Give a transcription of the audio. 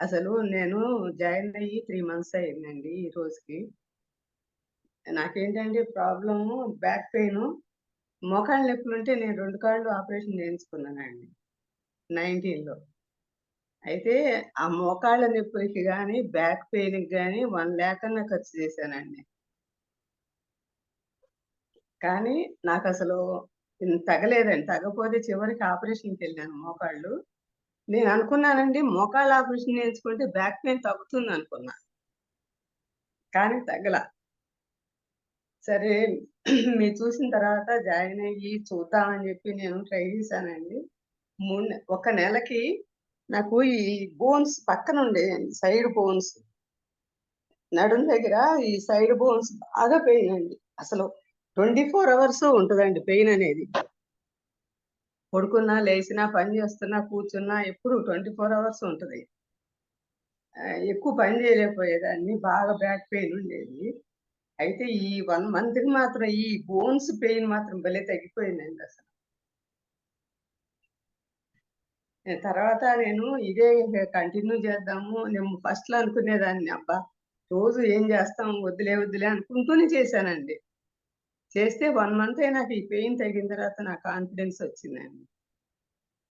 అసలు నేను జాయిన్ అయ్యి త్రీ మంత్స్ అయిందండి ఈ రోజుకి. నాకేంటంటే ప్రాబ్లము బ్యాక్ పెయిన్ మోకాళ్ళ నొప్పులు ఉంటే నేను రెండు కాళ్ళు ఆపరేషన్ చేయించుకున్నానండి నైన్టీన్లో. అయితే ఆ మోకాళ్ళ నొప్పులకి కానీ బ్యాక్ పెయిన్కి కానీ వన్ ల్యాక్ అన్న ఖర్చు చేశానండి. కానీ నాకు అసలు తగలేదండి. తగ్గపోతే చివరికి ఆపరేషన్కి వెళ్ళాను మోకాళ్ళు. నేను అనుకున్నానండి మోకాళ్ళ ఆపరేషన్ చేయించుకుంటే బ్యాక్ పెయిన్ తగ్గుతుంది అనుకున్నా. కానీ తగ్గల. సరే మీరు చూసిన తర్వాత జాయిన్ అయ్యి చూద్దామని చెప్పి నేను ట్రై చేశానండి. మూడు ఒక నెలకి నాకు ఈ బోన్స్ పక్కన ఉండే సైడ్ బోన్స్. నడుం దగ్గర ఈ సైడ్ బోన్స్ బాగా పెయిన్ అండి. అసలు ట్వంటీ ఫోర్ అవర్స్ ఉంటుందండి పెయిన్ అనేది. పడుకున్నా లేచినా పని చేస్తున్నా కూర్చున్నా ఎప్పుడు ట్వంటీ ఫోర్ అవర్స్ ఉంటుంది. ఎక్కువ పని చేయలేకపోయేదాన్ని బాగా బ్యాక్ పెయిన్ ఉండేది. అయితే ఈ వన్ మంత్కి మాత్రం ఈ బోన్స్ పెయిన్ మాత్రం భలే తగ్గిపోయిందండి అసలు. తర్వాత నేను ఇదే కంటిన్యూ చేద్దాము నేను ఫస్ట్లో అనుకునేదాన్ని అబ్బా రోజు ఏం చేస్తాం వద్దులే వద్దులే అనుకుంటూనే చేశానండి. చేస్తే వన్ మంత్ నాకు ఈ పెయిన్ తగ్గిన తర్వాత నాకు కాన్ఫిడెన్స్ వచ్చిందండి.